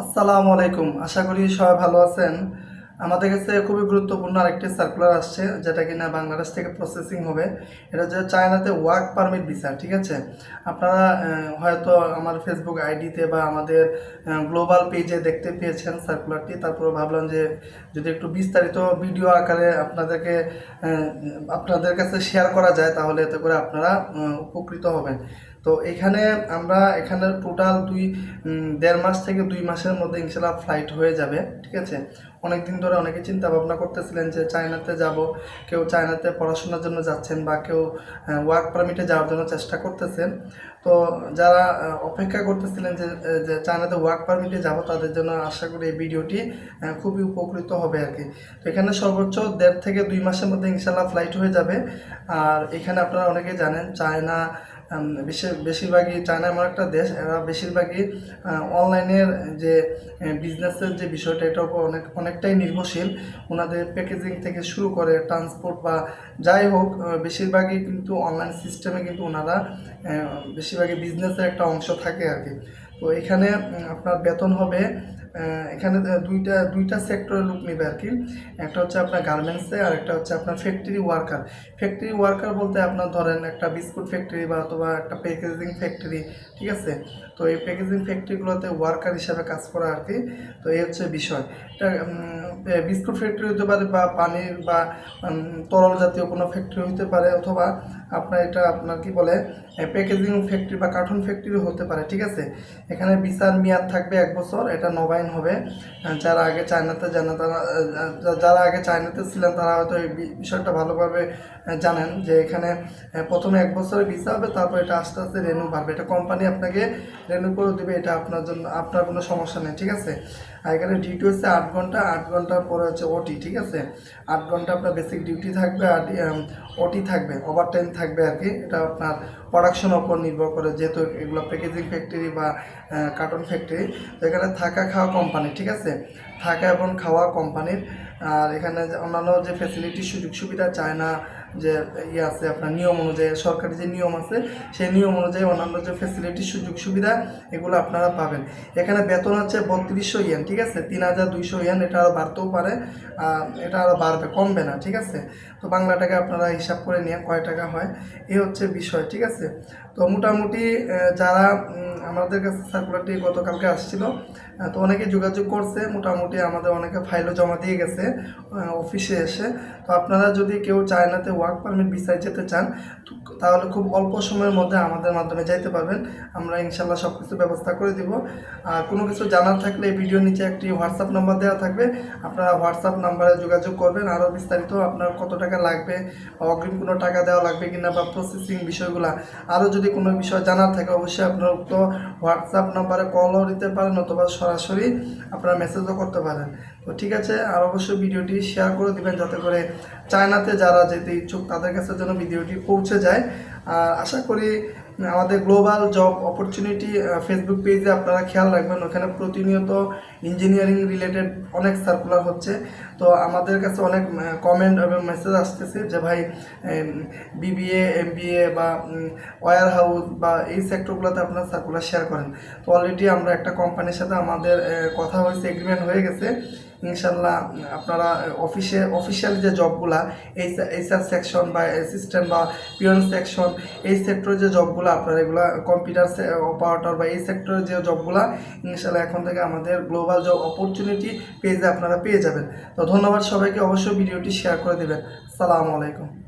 আসসালামু আলাইকুম। আশা করি সবাই ভালো আছেন। আমাদের কাছে খুবই গুরুত্বপূর্ণ আরেকটি সার্কুলার আসছে, যেটা কিনা বাংলাদেশ থেকে প্রসেসিং হবে। এটা হচ্ছে চায়নাতে ওয়ার্ক পারমিট ভিসা ঠিক আছে? আপনারা হয়তো আমার ফেসবুক আইডিতে বা আমাদের গ্লোবাল পেজে দেখতে পেয়েছেন সার্কুলারটি তারপর ভাবলাম যে যদি একটু বিস্তারিত ভিডিও আকারে আপনাদেরকে আপনাদের কাছে শেয়ার করা যায়, তাহলে এতে করে আপনারা উপকৃত হবেন। তো এখানে আমরা এখানে টোটাল দুই দেড় মাস থেকে দুই মাসের মধ্যে ইনশাল্লাহ ফ্লাইট হয়ে যাবে, ঠিক আছে? অনেক দিন ধরে অনেকে চিন্তা ভাবনা করতেছিলেন যে চায়নাতে যাব, কেউ চায়নাতে পড়াশোনার জন্য যাচ্ছেন বা কেউ ওয়ার্ক পারমিটে যাওয়ার জন্য চেষ্টা করতেছেন। তো যারা অপেক্ষা করতেছিলেন যে চায়নাতে ওয়ার্ক পারমিটে যাব, তাদের জন্য আশা করি এই ভিডিওটি খুবই উপকৃত হবে আর কি। তো এখানে সর্বোচ্চ দেড় থেকে দুই মাসের মধ্যে ইনশাল্লাহ ফ্লাইট হয়ে যাবে। আর এখানে আপনারা অনেকে জানেন, চায়না বেশিরভাগই চায়না এমন একটা দেশ, এরা বেশিরভাগই অনলাইনের যে বিজনেসের যে বিষয়টা, এটার উপর অনেক অনেকটাই নির্ভরশীল। ওনাদের প্যাকেজিং থেকে শুরু করে ট্রান্সপোর্ট বা যাই হোক বেশিরভাগই কিন্তু অনলাইন সিস্টেমে কিন্তু ওনারা বেশিরভাগই বিজনেসের একটা অংশ থাকে আর কি। তো এখানে আপনার বেতন হবে এখানে দুইটা দুইটা সেক্টরের লোক নেবে আর কি একটা হচ্ছে আপনার গার্মেন্টসে আর একটা হচ্ছে আপনার ফ্যাক্টরি ওয়ার্কার ফ্যাক্টরি ওয়ার্কার বলতে আপনার ধরেন একটা বিস্কুট ফ্যাক্টরি বা অথবা একটা প্যাকেজিং ফ্যাক্টরি ঠিক আছে? তো এই প্যাকেজিং ফ্যাক্টরিগুলোতে ওয়ার্কার হিসাবে কাজ করা আর কি তো এই হচ্ছে বিষয়। বিস্কুট ফ্যাক্টরি হতে পারে বা পানির বা তরল জাতীয় কোনো ফ্যাক্টরি হতে পারে, অথবা আপনার এটা আপনার কি বলে প্যাকেজিং ফ্যাক্টরি বা কার্টুন ফ্যাক্টরি হতে পারে, ঠিক আছে? এখানে বিচার মেয়াদ থাকবে এক বছর, এটা নবায়ন হবে। যারা আগে চায়নাতে জানা, তারা যারা আগে চায়নাতে ছিলেন, তারা হয়তো এই বিষয়টা ভালোভাবে জানেন যে এখানে প্রথমে এক বছরের ভিসা হবে, তারপর এটা আস্তে আস্তে রেনু বাড়বে। এটা কোম্পানি আপনাকে রেনু করে দেবে, এটা আপনার জন্য, আপনার কোনো সমস্যা নেই, ঠিক আছে? আর এখানে ডিউটি হচ্ছে আট ঘণ্টা, আট ঘণ্টার পরে হচ্ছে ওটি ঠিক আছে? আট ঘণ্টা আপনার বেসিক ডিউটি থাকবে, আর ওটি থাকবে ওভার টাইম থাকবে আর কি। এটা আপনার প্রোডাকশন ওপর নির্ভর করে, যেহেতু এগুলো প্যাকেজিং ফ্যাক্টরি বা কার্টন ফ্যাক্টরি তো এখানে থাকা খাওয়া কোম্পানি ঠিক আছে? থাকা এবং খাওয়া কোম্পানির আর এখানে অন্যান্য যে ফেসিলিটি সুযোগ সুবিধা চায় না, যে ইয়ে আছে আপনার নিয়ম অনুযায়ী, সরকারি যে নিয়ম আছে, সেই নিয়ম অনুযায়ী অন্যান্য যে ফেসিলিটি সুযোগ সুবিধা, এগুলো আপনারা পাবেন। এখানে বেতন হচ্ছে বত্রিশশো ইয়েন ঠিক আছে? তিন হাজার দুইশো ইয়েন এটা আরও বাড়তেও পারে এটা আরও বাড়বে, কমবে না, ঠিক আছে? তো বাংলা টাকা আপনারা হিসাব করে নিয়ে কয় টাকা হয় এই হচ্ছে বিষয়, ঠিক আছে? তো মোটামুটি যারা আমাদের কাছে সার্কুলারটি গতকালকে আসছিল। তো অনেকে যোগাযোগ করছে, মোটামুটি আমাদের অনেকে ফাইলও জমা দিয়ে গেছে অফিসে এসে। তো আপনারা যদি কেউ চায়নাতে ওয়ার্ক পারমিট ভিসায় যেতে চান তাহলে খুব অল্প সময়ের মধ্যে আমাদের মাধ্যমে যাইতে পারবেন। আমরা ইনশাল্লাহ সব কিছু ব্যবস্থা করে দিব। আর কোনো কিছু জানার থাকলে এই ভিডিওর নিচে একটি হোয়াটসঅ্যাপ নাম্বার দেওয়া থাকবে। আপনারা হোয়াটসঅ্যাপ নাম্বারে যোগাযোগ করবেন। আরও বিস্তারিত আপনার কত টাকা লাগবে অগ্রিম কোনো টাকা দেওয়া লাগবে কিনা বা প্রসেসিং বিষয়গুলো আরও যদি কোনো বিষয় জানার থাকে, অবশ্যই আপনার তো হোয়াটসঅ্যাপ নাম্বারে কলও দিতে পারেন অথবা সরাসরি আপনারা মেসেজও করতে পারেন। তো ঠিক আছে, আর অবশ্যই ভিডিওটি শেয়ার করে দেবেন যাতে করে চায়নাতে যারা যেতে ইচ্ছুক তাদের কাছে যেন ভিডিওটি পৌঁছে যায়। আর আশা করি আমাদের গ্লোবাল জব অপরচুনিটি ফেসবুক পেজে আপনারা খেয়াল রাখবেন, ওখানে প্রতিনিয়ত ইঞ্জিনিয়ারিং রিলেটেড অনেক সার্কুলার হচ্ছে। তো আমাদের কাছে অনেক কমেন্ট এবং মেসেজ আসতেছে যে ভাই বিবিএ এমবিএ বা ওয়ার হাউস বা এই সেক্টরগুলোতে আপনারা সার্কুলার শেয়ার করেন। তো অলরেডি আমরা একটা কোম্পানির সাথে আমাদের কথা হয়েছে এগ্রিমেন্ট হয়ে গেছে। ইনশাল্লাহ আপনারা অফিসে অফিসিয়াল যে জবগুলা এইচআর সেকশন বা অ্যাসিস্ট্যান্ট বা পিয়ন সেকশন এই সেক্টরের যে জবগুলো আপনারা এগুলো কম্পিউটার অপারেটর বা এই সেক্টরের যে জবগুলা ইনশাল্লাহ এখন থেকে আমাদের গ্লোবাল জব অপরচুনিটি পেজে আপনারা পেয়ে যাবেন। তো ধন্যবাদ সবাইকে, অবশ্যই ভিডিওটি শেয়ার করে দেবেন। সালামু আলাইকুম।